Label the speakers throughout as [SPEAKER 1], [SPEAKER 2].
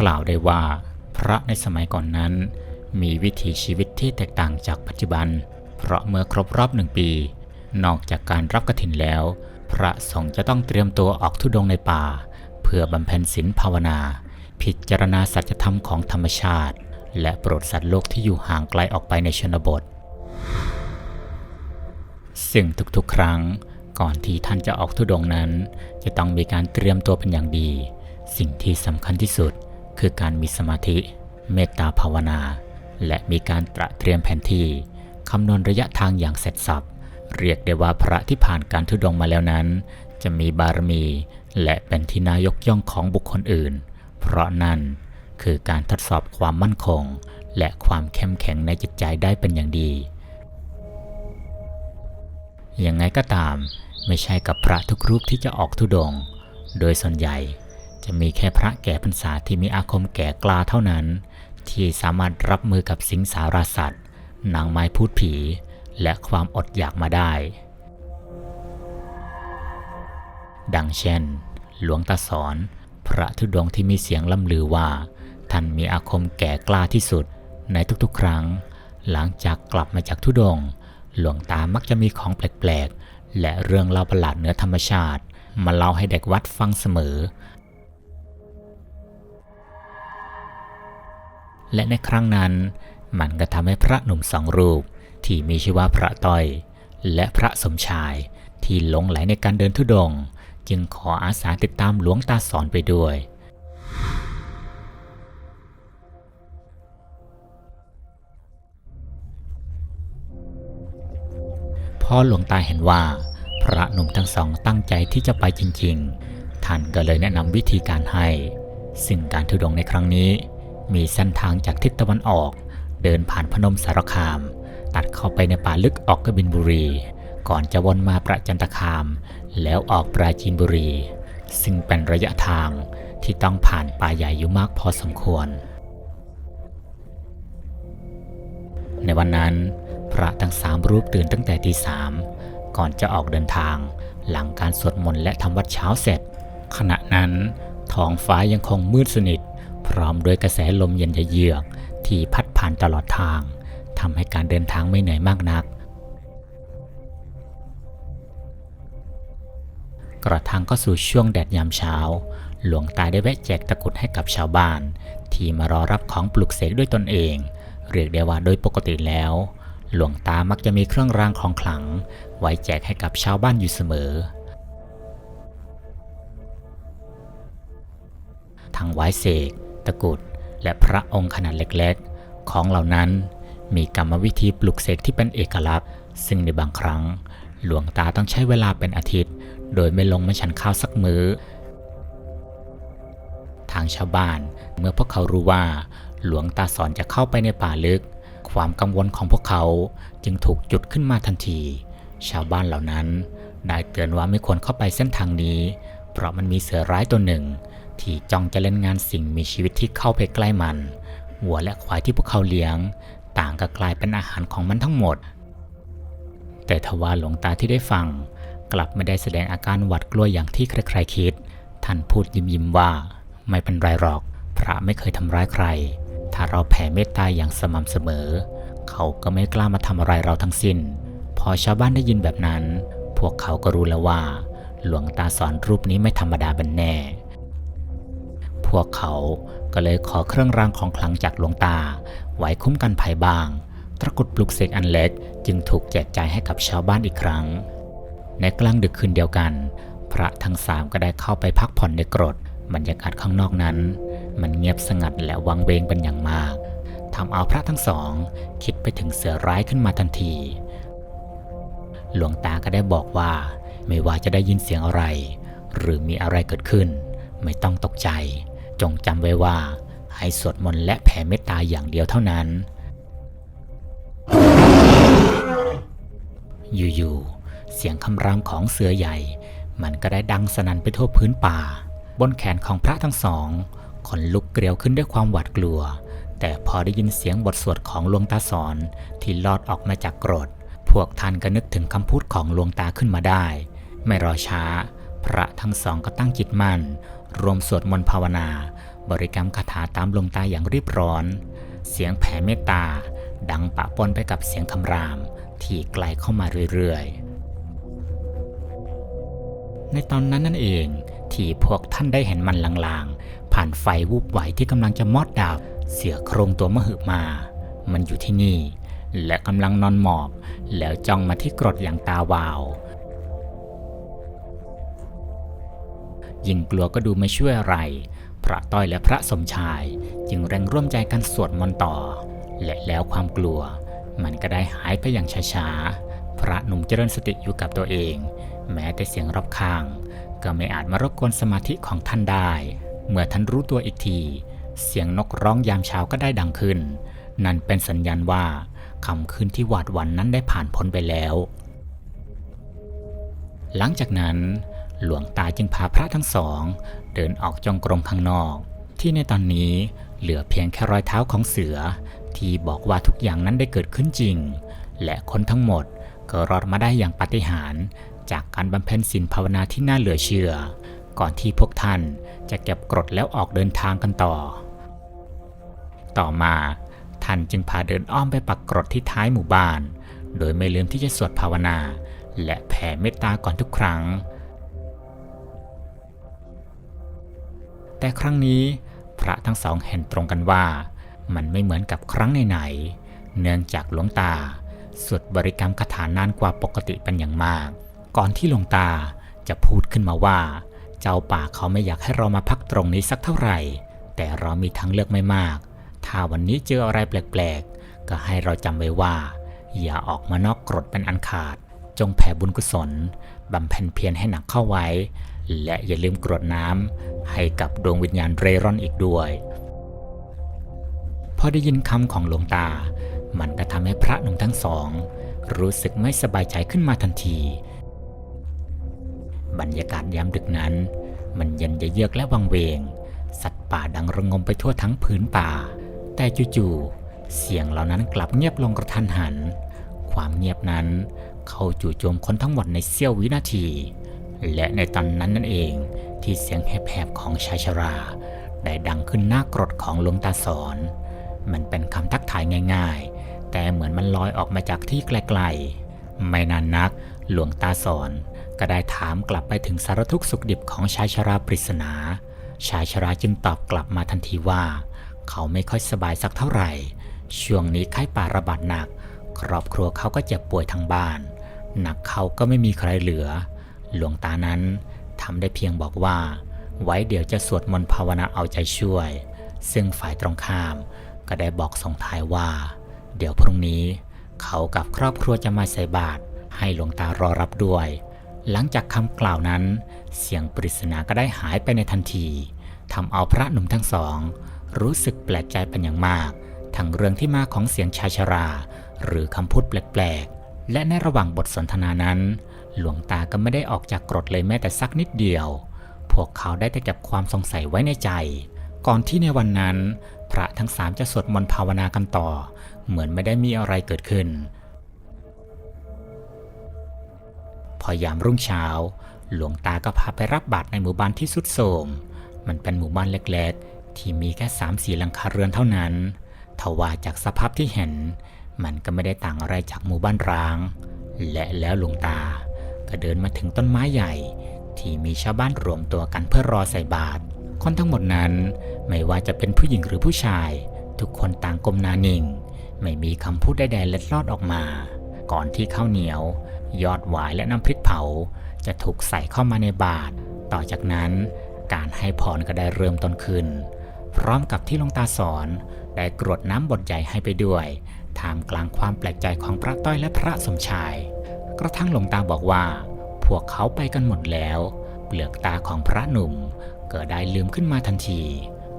[SPEAKER 1] กล่าวได้ว่า พระในสมัยก่อนนั้น มีวิถีชีวิตที่แตกต่างจากปัจจุบัน เพราะเมื่อครบรอบหนึ่งปี นอกจากการรับกฐินแล้ว พระสงฆ์จะต้องเตรียมตัวออกทุดงในป่า เพื่อบำเพ็ญศีลภาวนา พิจารณาสัจธรรมของธรรมชาติ และโปรดสัตว์โลกที่อยู่ห่างไกลออกไปในชนบท ซึ่งทุกๆ ครั้งก่อนที่ท่านจะออกทุดงนั้น จะต้องมีการเตรียมตัวเป็นอย่างดี สิ่งที่สำคัญที่สุด คือการมีสมาธิ เมตตาภาวนา และมีการตระเตรียมแผนที่คำนวณระยะทางอย่างเสร็จสับเรียกได้ว่าพระที่ผ่านการทุดงมาแล้วนั้น จะมีบารมี และเป็นที่นายกย่องของบุคคลอื่น เพราะนั่นคือการทดสอบความมั่นคง และความเข้มแข็งในจิตใจได้เป็นอย่างดี ยังไงก็ตาม ไม่ใช่กับพระทุกรูปที่จะออกทุดง โดยส่วนใหญ่ จะมีแค่พระแก่พรรษาที่มีอาคมแก่กล้าเท่านั้น ที่สามารถรับมือกับสิงสารสัตว์นางไม้พูดผี และความอดอยากมาได้ ดังเช่น หลวงตาสอน พระธุดงที่มีเสียงล่ำลือว่า ท่านมีอาคมแก่กล้าที่สุดในทุกๆ ครั้ง หลังจากกลับมาจากธุดง หลวงตามักจะมีของแปลกๆ และเรื่องเล่าประหลาดเหนือธรรมชาติ มาเล่าให้เด็กวัดฟังเสมอ และในครั้งนั้น มันก็ทำให้พระหนุ่มสองรูป ที่มีชื่อว่าพระต้อย และพระสมชายที่หลงไหลในการเดินทุดง จึงขออาสาติดตามหลวงตาสอนไปด้วย พอหลวงตาเห็นว่า พระหนุ่มทั้งสองตั้งใจที่จะไปจริง ๆ ท่านก็เลยแนะนำวิธีการให้ ซึ่งการทุดงในครั้งนี้ มีเส้นทางจากทิศตะวันออก เดินผ่านพนมสารคาม ตัดเข้าไปในป่าลึกออกกบินบุรี ก่อนจะวนมาประจันตคาม แล้วออกปราจีนบุรี ซึ่งเป็นระยะทางที่ต้องผ่านป่าใหญ่อยู่มากพอสมควร ในวันนั้น พระทั้งสามรูปตื่นตั้งแต่ตีสามก่อนจะออกเดินทาง หลังการสวดมนต์และทำวัดเช้าเสร็จ ขณะนั้นท้องฟ้ายังคงมืดสนิท พร้อมด้วยกระแสลมเย็นเยือกที่พัดผ่านตลอดทางทำให้การเดินทางไม่เหนื่อยมากนัก กระทั่งก็สู่ช่วงแดดยามเช้า หลวงตาได้แวะแจกตะกรุดให้กับชาวบ้าน ที่มารอรับของปลุกเสกด้วยตนเอง เรียกได้ว่าโดยปกติแล้ว หลวงตามักจะมีเครื่องรางของขลัง ไว้แจกให้กับชาวบ้านอยู่เสมอทั้งไว้เสก ตะกุดและพระองค์ขนาดเล็กๆ ของเหล่านั้นมีกรรมวิธีปลุกเสกที่เป็นเอกลักษณ์ ซึ่งในบางครั้ง หลวงตาต้องใช้เวลาเป็นอาทิตย์ โดยไม่ลงมาฉันข้าวสักมือ้อ ทางชาวบ้านเมื่อพวกเขารู้ว่า หลวงตาสอนจะเข้าไปในป่าลึก ความกังวลของพวกเขาจึงถูกจุดขึ้นมาทันที ชาวบ้านเหล่านั้นได้เตือนว่าไม่ควรเข้าไปเส้นทางนี้ เพราะมันมีเสือร้ายตัวหนึ่ง ที่จ้องจะเล่นงานสิ่งมีชีวิตที่เข้าไปใกล้มัน วัวและควายที่พวกเขาเลี้ยง ต่างก็กลายเป็นอาหารของมันทั้งหมด แต่ทว่าหลวงตาที่ได้ฟัง กลับไม่ได้แสดงอาการหวาดกลัวอย่างที่ใครๆคิด ท่านพูดยิ้มยิ้มว่า ไม่เป็นไรหรอก พระไม่เคยทำร้ายใคร ถ้าเราแผ่เมตตาอย่างสม่ำเสมอ เขาก็ไม่กล้ามาทำอะไรเราทั้งสิ้น พอชาวบ้านได้ยินแบบนั้น พวกเขาก็รู้แล้วว่า หลวงตาสอนรูปนี้ไม่ธรรมดาเป็นแน่ พวกเขาก็เลยขอเครื่องรางของขลังจากหลวงตา ไว้คุ้มกันภัยบ้าง ตะกุดปลุกเสกอันเล็กจึงถูกแจกจ่ายให้กับชาวบ้านอีกครั้ง ในกลางดึกคืนเดียวกัน พระทั้งสามก็ได้เข้าไปพักผ่อนในกรด บรรยากาศข้างนอกนั้น มันเงียบสงัดและวังเวงเป็นอย่างมากทำเอาพระทั้งสอง คิดไปถึงเสือร้ายขึ้นมาทันที หลวงตาก็ได้บอกว่าไม่ว่าจะได้ยินเสียงอะไร หรือมีอะไรเกิดขึ้น ไม่ต้องตกใจ จงจำไว้ว่า ให้สวดมนต์และแผ่เมตตาอย่างเดียวเท่านั้น อยู่ๆ เสียงคำรามของเสือใหญ่ มันก็ได้ดังสนั่นไปทั่วพื้นป่า บนแขนของพระทั้งสองขนลุกเกลียวขึ้นด้วยความหวาดกลัว แต่พอได้ยินเสียงบทสวดของหลวงตาสอนที่ลอดออกมาจากกรด พวกท่านก็นึกถึงคำพูดของหลวงตาขึ้นมาได้ ไม่รอช้า พระทั้งสองก็ตั้งจิตมั่น รวมสวดมนต์ภาวนา บริกรรมคาถาตามลมตาอย่างรีบร้อน เสียงแผ่เมตตา ดังปะปนไปกับเสียงคำราม ที่ไกลเข้ามาเรื่อยๆ ในตอนนั้นนั่นเอง ที่พวกท่านได้เห็นมันลางๆ ผ่านไฟวูบไหวที่กำลังจะมอดดับ เสียโครงตัวมหึมา มันอยู่ที่นี่ และกำลังนอนหมอบ แล้วจ้องมาที่กรดอย่างตาวาว ยิ่งกลัวก็ดูไม่ช่วยอะไร พระต้อยและพระสมชาย จึงแรงร่วมใจกันสวดมนต์ต่อ และแล้วความกลัว มันก็ได้หายไปอย่างช้าๆ พระหนุ่มเจริญสติอยู่กับตัวเอง แม้แต่เสียงรอบข้าง ก็ไม่อาจมารบกวนสมาธิของท่านได้ เมื่อท่านรู้ตัวอีกที เสียงนกร้องยามเช้าก็ได้ดังขึ้น นั่นเป็นสัญญาณว่าคำคืนที่หวาดหวันนั้นได้ผ่านพ้นไปแล้ว หลังจากนั้น หลวงตาจึงพาพระทั้งสอง เดินออกจงกรมข้างนอก ที่ในตอนนี้เหลือเพียงแค่รอยเท้าของเสือ ที่บอกว่าทุกอย่างนั้นได้เกิดขึ้นจริง และคนทั้งหมดก็รอดมาได้อย่างปาฏิหาริย์จากการบำเพ็ญศีลภาวนาที่น่าเหลือเชื่อ ก่อนที่พวกท่านจะเก็บกรดแล้วออกเดินทางกันต่อ ต่อมาท่านจึงพาเดินอ้อมไปปักกรดที่ท้ายหมู่บ้าน โดยไม่ลืมที่จะสวดภาวนา และแผ่เมตตาก่อนทุกครั้ง แต่ครั้งนี้พระทั้งสองเห็นตรงกันว่า มันไม่เหมือนกับครั้งไหนๆเนื่องจากหลวงตาสวดบริกรรมคาถานานกว่าปกติเป็นอย่างมาก ก่อนที่หลวงตาจะพูดขึ้นมาว่า เจ้าป่าเขาไม่อยากให้เรามาพักตรงนี้สักเท่าไหร่ แต่เรามีทางเลือกไม่มาก ถ้าวันนี้เจออะไรแปลกๆ ก็ให้เราจำไว้ว่า อย่าออกมานอกกรดเป็นอันขาด จงแผ่บุญกุศล บำเพ็ญเพียรให้หนักเข้าไว้ และอย่าลืมกรวดน้ำให้กับดวงวิญญาณเร่ร่อนอีกด้วย พอได้ยินคำของหลวงตา มันก็ทำให้พระหนุ่มทั้งสอง รู้สึกไม่สบายใจขึ้นมาทันที บรรยากาศยามดึกนั้น มันเย็นเยือกและวังเวง สัตว์ป่าดังระงมไปทั่วทั้งพื้นป่า แต่จู่ๆเสียงเหล่านั้นกลับเงียบลงกระทันหัน ความเงียบนั้น เข้าจู่โจมคนทั้งหมดในเสี้ยววินาที และในตอนนั้นนั่นเองที่เสียงแหบๆของชายชรา ได้ดังขึ้นหน้ากรดของหลวงตาสอน มันเป็นคำทักทายง่าย ๆ แต่เหมือนมันลอยออกมาจากที่ไกลๆ ไม่นานนักหลวงตาสอนก็ได้ถามกลับไปถึงสารทุกข์สุขดิบของชายชราปริศนา ชายชราจึงตอบกลับมาทันทีว่า เขาไม่ค่อยสบายสักเท่าไหร่ ช่วงนี้ไข้ป่าระบาดหนัก ครอบครัวเขาก็เจ็บป่วยทั้งบ้าน หนักเขาก็ไม่มีใครเหลือ หลวงตานั้นทำได้เพียงบอกว่า ไว้เดี๋ยวจะสวดมนต์ภาวนาเอาใจช่วย ซึ่งฝ่ายตรงข้ามก็ได้บอกส่งท้ายว่า เดี๋ยวพรุ่งนี้ เขากับครอบครัวจะมาใส่บาตรให้หลวงตารอรับด้วย หลังจากคำกล่าวนั้น เสียงปริศนาก็ได้หายไปในทันทีทำเอาพระหนุ่มทั้งสอง รู้สึกแปลกใจเป็นอย่างมาก ทั้งเรื่องที่มาของเสียงชายชรา หรือคำพูดแปลก และในระหว่างบทสนทนานั้น หลวงตาก็ไม่ได้ออกจากกรดเลยแม้แต่สักนิดเดียว พวกเขาได้แต่เก็บความสงสัยไว้ในใจ ก่อนที่ในวันนั้น พระทั้งสามจะสวดมนต์ภาวนากันต่อ เหมือนไม่ได้มีอะไรเกิดขึ้น พอยามรุ่งเช้า หลวงตาก็พาไปรับบาตรในหมู่บ้านที่สุดโทรมมันเป็นหมู่บ้านเล็ก ๆ ที่มีแค่สามสี่หลังคาเรือนเท่านั้นทว่าจากสภาพที่เห็น มันก็ไม่ได้ต่างอะไรจากหมู่บ้านร้าง และแล้วหลวงตา ก็เดินมาถึงต้นไม้ใหญ่ ที่มีชาวบ้านรวมตัวกันเพื่อรอใส่บาตรคนทั้งหมดนั้น ไม่ว่าจะเป็นผู้หญิงหรือผู้ชาย ทุกคนต่างก้มหน้านิ่ง ไม่มีคำพูดใดๆเล็ดลอดออกมา ก่อนที่ข้าวเหนียว ยอดหวายและน้ำพริกเผา จะถูกใส่เข้ามาในบาตรต่อจากนั้น การให้พรก็ได้เริ่มต้นขึ้น พร้อมกับที่หลวงตาสอนได้กรวดน้ำบทใหญ่ให้ไปด้วย ท่ามกลางความแปลกใจของพระต้อยและพระสมชาย กระทั่งหลวงตาบอกว่า พวกเขาไปกันหมดแล้ว เปลือกตาของพระหนุ่มก็ได้ลืมขึ้นมาทันที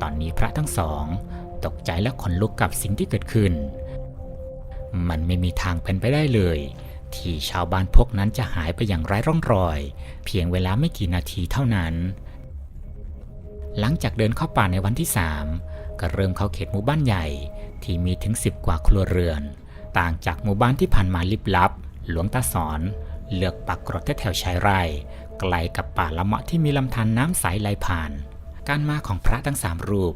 [SPEAKER 1] ตอนนี้พระทั้งสอง ตกใจและขนลุกกับสิ่งที่เกิดขึ้น มันไม่มีทางเป็นไปได้เลย ที่ชาวบ้านพวกนั้นจะหายไปอย่างไร้ร่องรอย เพียงเวลาไม่กี่นาทีเท่านั้น หลังจากเดินเข้าป่าในวันที่สามก็เริ่มเข้าเขตหมู่บ้านใหญ่ ที่มีถึงสิบกว่าครัวเรือน ต่างจากหมู่บ้านที่ผ่านมาลิบลับ หลวงตาสอน เลือกปักกรดแถวชายไร่ ไกลกับป่าละเมาะที่มีลำธารน้ำใสไหลผ่าน การมาของพระทั้งสามรูป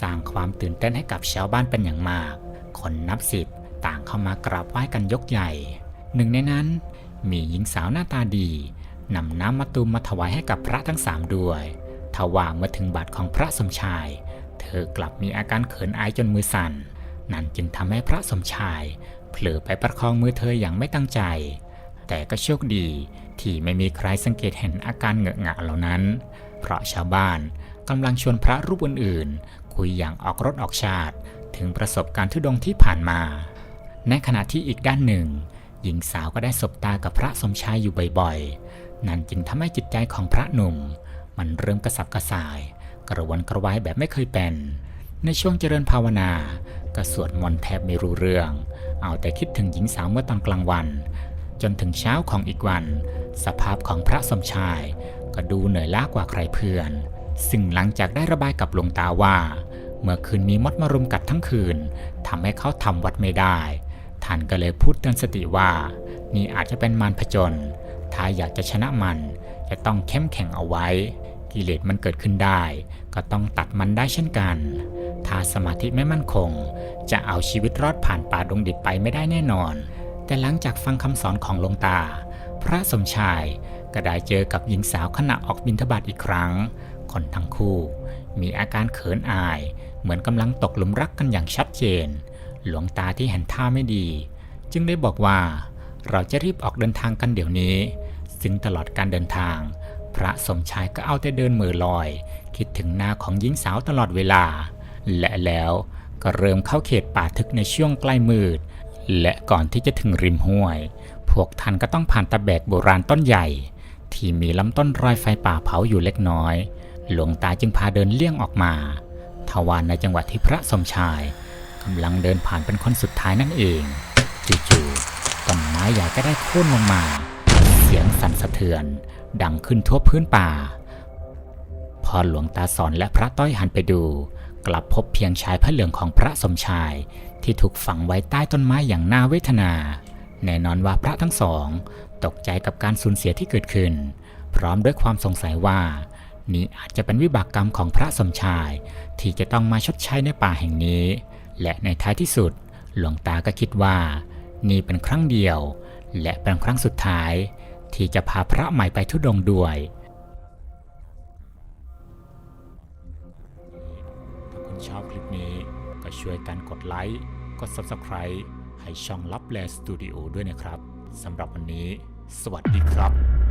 [SPEAKER 1] สร้างความตื่นเต้นให้กับชาวบ้านเป็นอย่างมาก คนนับสิบต่างเข้ามากราบไหว้กันยกใหญ่ หนึ่งในนั้น มีหญิงสาวหน้าตาดีนำน้ำมะตูมมาถวายให้กับพระทั้งสามด้วยทว่าเมื่อถึงบาทของพระสมชาย เธอกลับมีอาการเขินอายจนมือสั่น นั่นจึงทำให้พระสมชาย เผลอไปประคองมือเธออย่างไม่ตั้งใจ แต่ก็โชคดีที่ไม่มีใครสังเกตเห็นอาการเหงอะหงะเหล่านั้น เพราะชาวบ้านกำลังชวนพระรูปอื่นๆ คุยอย่างออกรถออกชาติ ถึงประสบการณ์ทุดงที่ผ่านมา ในขณะที่อีกด้านหนึ่ง หญิงสาวก็ได้สบตากับพระสมชายอยู่บ่อยๆ นั่นจึงทำให้จิตใจของพระหนุ่ม มันเริ่มกระสับกระส่าย กระวนกระวายแบบไม่เคยเป็น ในช่วงเจริญภาวนา ก็สวดมนต์แทบไม่รู้เรื่อง เอาแต่คิดถึงหญิงสาวเมื่อตอนกลางวัน จนถึงเช้าของอีกวัน สภาพของพระสมชาย ก็ดูเหนื่อยล้ากว่าใครเพื่อน ซึ่งหลังจากได้ระบายกับหลวงตาว่า เมื่อคืนมีมดมารุมกัดทั้งคืนทำให้เขาทำวัดไม่ได้ ท่านก็เลยพูดเตือนสติว่า นี่อาจจะเป็นมารผจญถ้าอยากจะชนะมัน จะต้องเข้มแข็งเอาไว้ กิเลสมันเกิดขึ้นได้ ก็ต้องตัดมันได้เช่นกัน ถ้าสมาธิไม่มั่นคง จะเอาชีวิตรอดผ่านป่าดงดิบไปไม่ได้แน่นอน แต่หลังจากฟังคำสอนของหลวงตา พระสมชายก็ได้เจอกับหญิงสาวขณะออกบิณฑบาตอีกครั้ง คนทั้งคู่ มีอาการเขินอาย เหมือนกำลังตกหลุมรักกันอย่างชัดเจน หลวงตาที่เห็นท่าไม่ดี จึงได้บอกว่า เราจะรีบออกเดินทางกันเดี๋ยวนี้ ซึ่งตลอดการเดินทาง พระสมชายก็เอาแต่เดินมือลอย คิดถึงหน้าของหญิงสาวตลอดเวลา และแล้วก็เริ่มเข้าเขตป่าทึกในช่วงใกล้มืด และก่อนที่จะถึงริมห้วย พวกท่านก็ต้องผ่านตะแบกโบราณต้นใหญ่ ที่มีลำต้นรอยไฟป่าเผาอยู่เล็กน้อย หลวงตาจึงพาเดินเลี่ยงออกมาทวารในจังหวะที่พระสมชายกำลังเดินผ่านเป็นคนสุดท้ายนั่นเองจู่ๆต้นไม้ใหญ่ก็ได้โค่นลงมา เสียงสั่นสะเทือน ดังขึ้นทั่วพื้นป่า พอหลวงตาสอนและพระต้อยหันไปดู กลับพบเพียงชายพระเหลืองของพระสมชาย ที่ถูกฝังไว้ใต้ต้นไม้อย่างน่าเวทนา แน่นอนว่าพระทั้งสอง ตกใจกับการสูญเสียที่เกิดขึ้น พร้อมด้วยความสงสัยว่า นี่อาจจะเป็นวิบากกรรมของพระสมชาย ที่จะต้องมาชดใช้ในป่าแห่งนี้ และในท้ายที่สุด หลวงตาก็คิดว่า นี่เป็นครั้งเดียว และเป็นครั้งสุดท้าย ที่จะพาพระใหม่ไปทุดงด้วย ก็ช่วยกันกดไลค์ กด Subscribe ให้ช่องลับแลสตูดิโอด้วยนะครับ สำหรับวันนี้ สวัสดีครับ